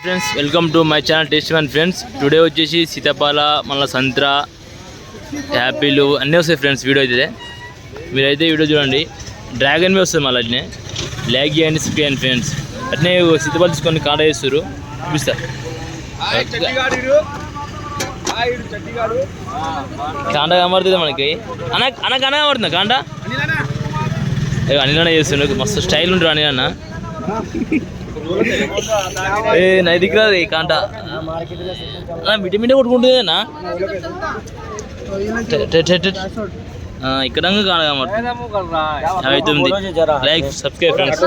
Friends welcome to my channel taste one friends today వచ్చేసి సీతాఫల మళ్ళీ సంత్ర యాపిల్ అన్నీ వస్తాయి ఫ్రెండ్స్ వీడియో అయితే. మీరైతే వీడియో చూడండి. డ్రాగన్ బి వస్తుంది మళ్ళీ అట్నే. Lag and spray and friends అట్నే సీతాఫలం తీసుకొని కాడ చేస్తారు చూపిస్తా. కాండ కనబడుతుంది మనకి. అన్న కన కనబడుతుందా? కాండ? ఏ అనిలనే చేస్తుండ్రు మస్తు స్టైల్ ఉంటారు అని అన్న ఏ నైతికి రాదు ఈ కాంట. అన్న మిటి మిటి కొట్టుకుంటుంది అన్న ఇక్కడ కాదు కాబట్టి. అవుతుంది లైక్ సబ్స్క్రైబ్ ఫ్రెండ్స్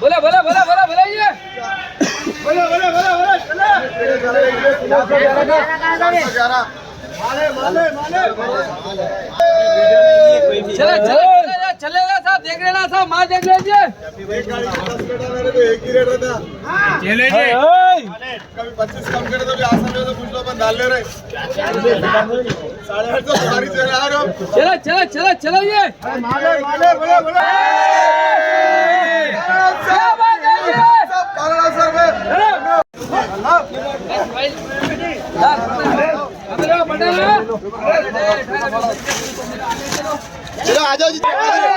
बोला बोला बोला बोला बोला चले। चले चले चलेगा साहब देख लेना साहब माल देख लीजिए एक ही रेट होता कभी पच्चीस कम करे तो भी आसान है तो कुछ लोग डाल ले रहे। साढ़े आठ सौ तुम्हारी से आ रहे ચલો ચલો ચલો ચલો ચલો આજે.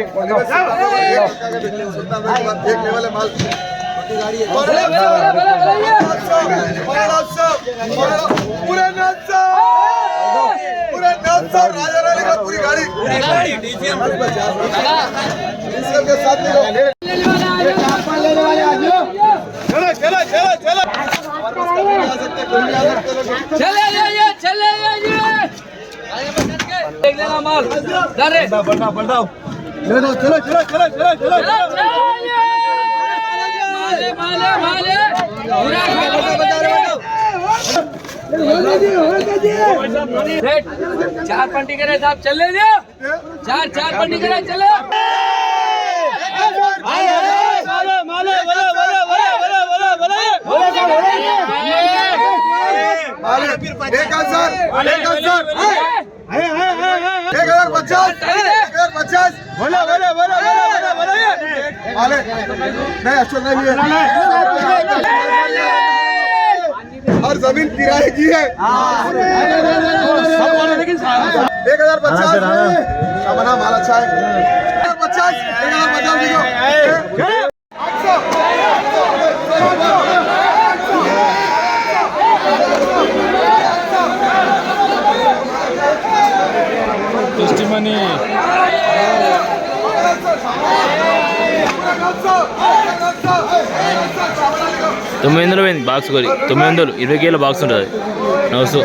एक लेवल है माल पूरे पूरे राजा रानी का पूरी गाड़ी के साथ लेने वाले चलो चलो चलो चलो चले जाइए चले जाइए। माल बढ़ाओ बढ़ाओ चलो चलो चलो चलो चलो चलो माले माले माले पूरा रेट चार पंटी करे साहब चल ले चार चार पंटी करे चले एक हज़ार एक हज़ार एक हज़ार पचास एक हज़ार पचास बोलो बोलो बोलो बोलो बोलो बोलो। माले नहीं अशोक नहीं है और ज़मीन किराए की है। एक हज़ार पचास। सामना माल अच्छा है। एक हज़ार पचास एक हज़ार पचास తొమ్మిది వందలు పోయింది బాక్స్ కొని తొమ్మిది వందలు ఇరవై కేల బాక్స్ ఉంటుంది. నవ్సు.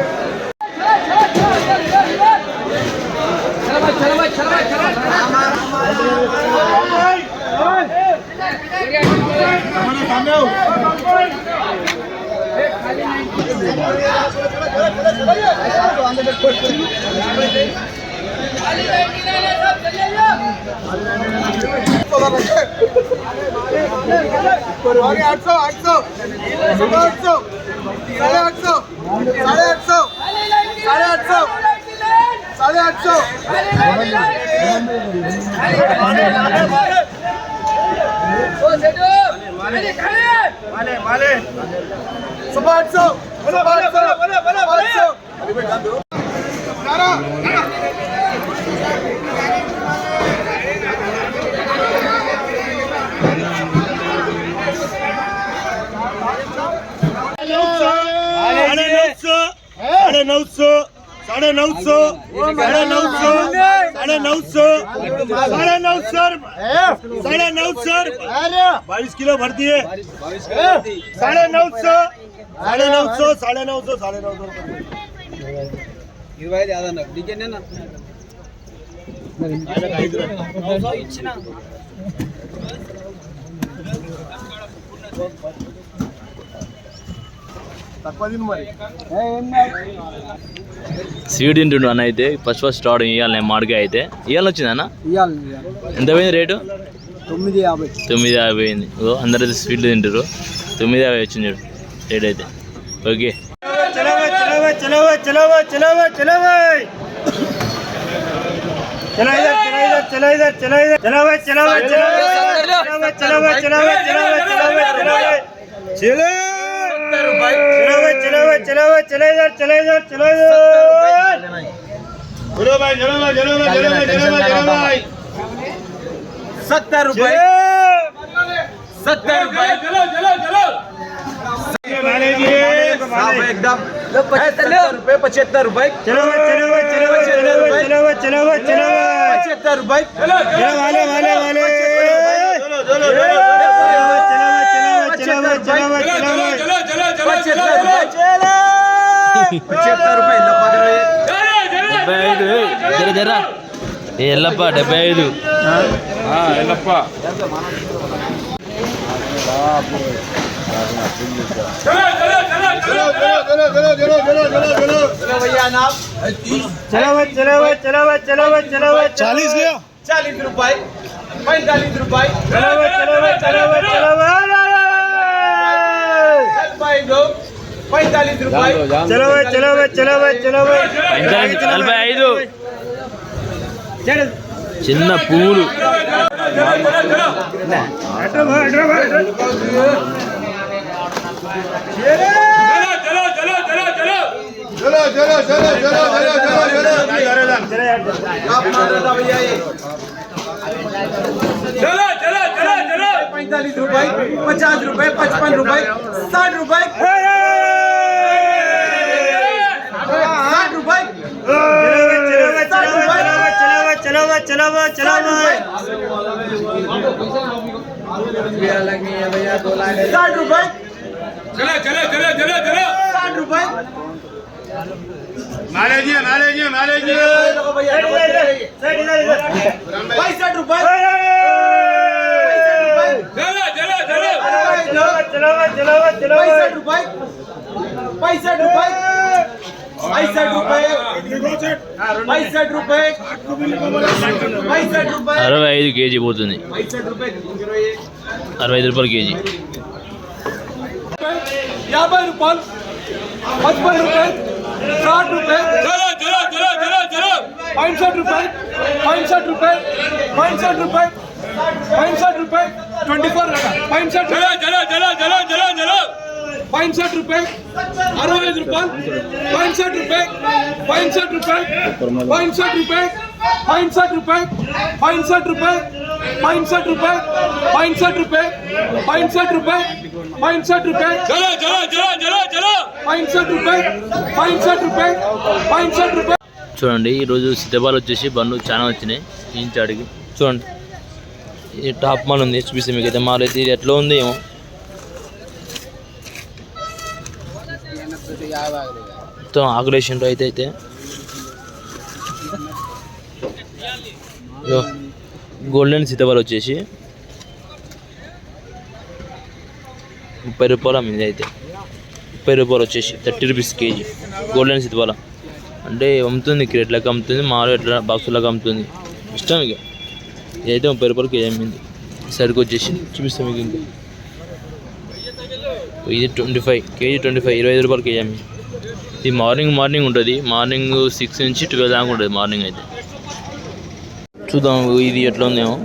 అందరూ साढ़े आठ सौ आठ सौ साढ़े आठ सौ साढ़े आठ सौ साढ़े आठ सौ साढ़े आठ सौ साढ़े आठ सौ सब आठ सौ सब आठ सौ आठ सौ नौ सौ साढ़े नौ सौ साढ़े नौ सौ साढ़े नौ सौ साढ़े नौ सौ साढ़े नौ सौ बाईस किलो भर दिए साढ़े नौ सौ साढ़े नौ सौ साढ़े नौ सौ साढ़े नौ सौ ఇరవై ఐదు యాదన్న నీకేనా తక్కువ తిను మరి స్వీట్ తింటుండు అన్న అయితే ఫస్ట్ ఫస్ట్ స్టార్టింగ్ ఇవ్వాలి నేను అయితే ఇవాళ వచ్చింది అన్న ఇవ్వాలి ఎంత పోయింది రేటు తొమ్మిది యాభై తొమ్మిది యాభై పోయింది ఓ అందరూ అయితే స్వీట్లు తింటారు తొమ్మిది యాభై వచ్చింది చూడు రేట్ అయితే ఓకే चलो सत्तर रुपए चलो चलो चलो चलो चलो चलो चलो जाओ चले चलो चलो चलो चलो चलो चलो चलो चलो चलो चलो चलो चलो चलो चलो चलो चलो रुपए चलो चलो चलो चलो चलो चलो पचहत्तर चलो चलो चलो चलो चलो चलो चलो चलो चलो चलो पचहत्तर चलो चलो चलो चलो चलो चलो चलो चलो चलो चलो चलो चलो డెబ్బై ఐదు జర జరా ఎల్లప్ప డెబ్బై ఐదు ఎల్లప్ప चालीस लिया चालीस रुपए पैंतालीस रुपए चलावे चलावे चलावे चलावे भाई चलो भाई दो पैंतालीस रुपए चलो भाई चलो भाई चलो भाई चलो भाई పంచాయతీ నలభై ఐదు చిన్న పువ్వులు చలో చలో చలో చలో చలో చలో చలో भैया चलो चलो चलो चलो पैंतालीस रुपए पचास रुपए पचपन रुपए साठ रुपए साठ रुपए चलो चलो चलो साठ रुपए चलो चलो चलो चलो चलो साठ रुपए नाले जी नाले जी नाले जी पैंसठ रुपए अरब रुपए पैंसठ रुपए पैंसठ रुपए पैंसठ रुपए पैंसठ साठ रुपए पैंसठ रुपए पैंसठ रुपए पैंसठ रुपए पैंसठ रुपए ट्वेंटी फोर पैंसठ पैंसठ रुपए अरवై ఐదు రూపాయలు पैंसठ रुपए पैंसठ रुपए पैंसठ रुपए पैंसठ रुपए पैंसठ रुपए पैंसठ रुपए पैंसठ रुपए पैंसठ रुपए पैंसठ रुपए पैंसठ रुपए पैंसठ रुपए पैंसठ रुपए చూడండి ఈరోజు సిద్ధపాలు వచ్చేసి బండ్లు చాలా వచ్చినాయి ఇంచాడికి చూడండి టాప్ మాల్ ఉంది చూపిస్తే మీకు అయితే మాల్ అయితే ఇది ఎట్లా ఉంది ఏమో. మొత్తం ఆకులేషన్ అయితే. అయితే గోల్డెన్ సీతాఫలం వచ్చేసి ముప్పై రూపాయలు మీద అయితే. ముప్పై రూపాయలు వచ్చేసి థర్టీ రూపీస్ కేజీ గోల్డెన్ సీతాఫలం. అంటే అమ్ముతుంది క్రేట్లకు అమ్ముతుంది మాలు ఎట్లా బాక్సులకు అమ్ముతుంది. ఇష్టం ఇక ఇదైతే ముప్పై రూపాయలకి ఏమైంది? అమ్మింది సరుకు వచ్చేసి చూపిస్తాం మీకు ఇంకా. ఇది twenty five KG twenty five ఇరవై ఐదు రూపాయలు కేజీ అమ్మి. ఇది మార్నింగ్ మార్నింగ్ ఉంటుంది. మార్నింగ్ సిక్స్ నుంచి ట్వెల్వ్ దాకా ఉంటుంది మార్నింగ్ అయితే. చూద్దాం ఇది ఎట్లా ఉందేమో.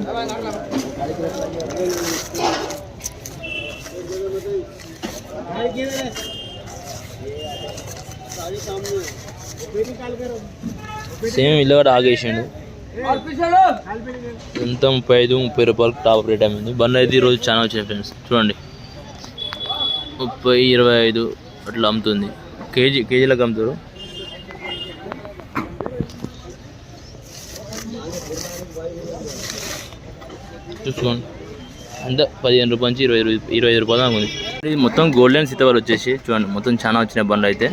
సేమ్ ఇల్లు కూడా ఆగేసిండు. ఎంత ముప్పై ఐదు ముప్పై రూపాయలకు టాప్ రేట్ అయింది బండ్ అయితే ఈరోజు చాలా వచ్చాయి ఫ్రెండ్స్ చూడండి. ముప్పై ఇరవై ఐదు అట్లా అమ్ముతుంది. కేజీ కేజీలకు అమ్ముతారు. చూసుకోండి. అంటే పదిహేను రూపాయల నుంచి ఇరవై ఇరవై ఐదు రూపాయలు ఉంది. ఇది మొత్తం గోల్డెన్ సీతాఫలం వచ్చేసి చూడండి మొత్తం చాలా వచ్చినాయి బండ్లు అయితే.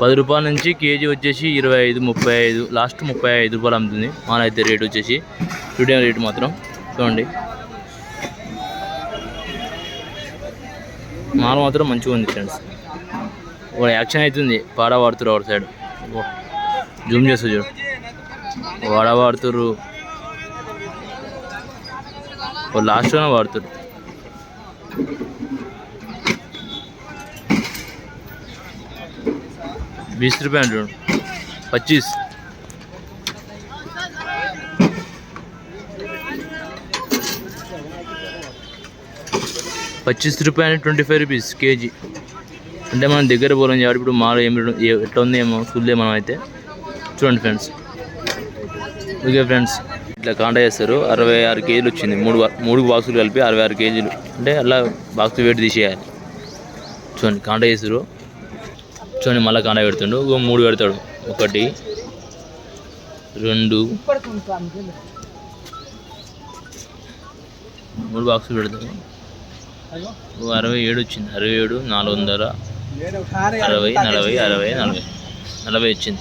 పది రూపాయల నుంచి కేజీ వచ్చేసి ఇరవై ఐదు ముప్పై ఐదు లాస్ట్ ముప్పై ఐదు రూపాయలు అమ్ముతుంది. మానైతే అయితే రేట్ వచ్చేసి టుడే రేట్ మాత్రం. చూడండి. మాల మాత్రం మంచిగా ఉంది ఫ్రెండ్స్. ఒక యాక్షన్ అవుతుంది. పాడ వాడుతురు అవర్ సైడ్. జూమ్ చేస్తా చూడు. వాడ వాడుతురు ఓ లాస్ట్లోనే వాడుతురు बीस रुपये हंड्रेड पच्चीस పచ్చీస్ రూపాయలు ట్వంటీ ఫైవ్ రూపీస్ కేజీ అంటే మనం దగ్గర పోలేం కాబట్టి ఇప్పుడు మాలో ఏమి ఏ- ఎట్లా ఉంది ఏమో చూడలే మనం అయితే చూడండి ఫ్రెండ్స్ ఓకే ఫ్రెండ్స్ ఇట్లా కాంటా చేస్తారు అరవై ఆరు కేజీలు వచ్చింది మూడు బా- మూడు బాక్సులు కలిపి అరవై ఆరు కేజీలు అంటే అలా బాక్స్ వెయిట్ తీసేయాలి చూడండి కాంటా చేస్తారు చూడండి మళ్ళీ కాన పెడుతుండు. ఇంకో మూడు పెడతాడు. ఒకటి రెండు మూడు బాక్సులు పెడతాడు. ఓ అరవై ఏడు వచ్చింది. అరవై ఏడు నాలుగు వందల అరవై నలభై అరవై నలభై. నలభై వచ్చింది.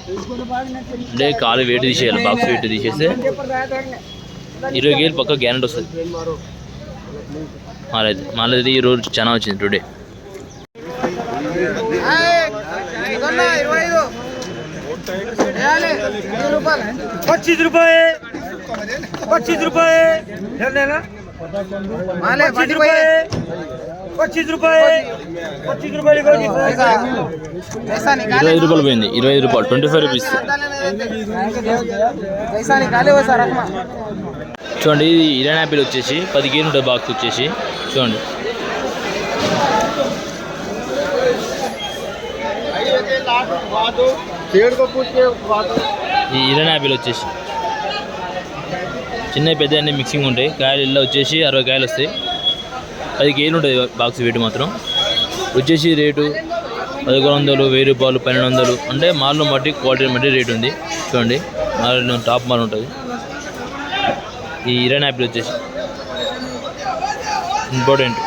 అంటే కాలు వెయిట్ తీసేయాలి. బాక్స్ వెయిట్ తీసేస్తే ఇరవై కేజీలు పక్క గ్యారెంటీ వస్తుంది. మాలైతే మాలైతే ఈ రోజు చాలా వచ్చింది టుడే. पच्चीस रुपये पच्चीस रुपये लेना पच्चीस रुपये पच्चीस रुपये पच्चीस रुपये लिखो जी ఇరవై ఐదు రూపాయలు పోయింది ఇరవై ఐదు రూపాయలు ట్వంటీ ఫైవ్ రూపీస్ చూడండి ఇది ఇరాన్ యాపిల్ వచ్చేసి పది కేజీలు ఉంటుంది బాక్స్ వచ్చేసి చూడండి ఈ ఇరాన్ యాపిల్ వచ్చేసి. చిన్న పెద్ద అన్ని మిక్సింగ్ ఉంటాయి. కాయలు ఇలా వచ్చేసి అరవై కాయలు వస్తాయి. పది కేజీలు ఉంటుంది బాక్స్ వెయిట్ మాత్రం. వచ్చేసి రేటు పదకొండు వందలు వెయ్యి రూపాయలు పన్నెండు వందలు. అంటే మాల్ను బట్టి క్వాలిటీని బట్టి రేట్ ఉంది. చూడండి. మాల్ టాప్ మాల్ ఉంటుంది. ఈ ఇరాన్ యాపిల్ వచ్చేసి. ఇంపార్టెంట్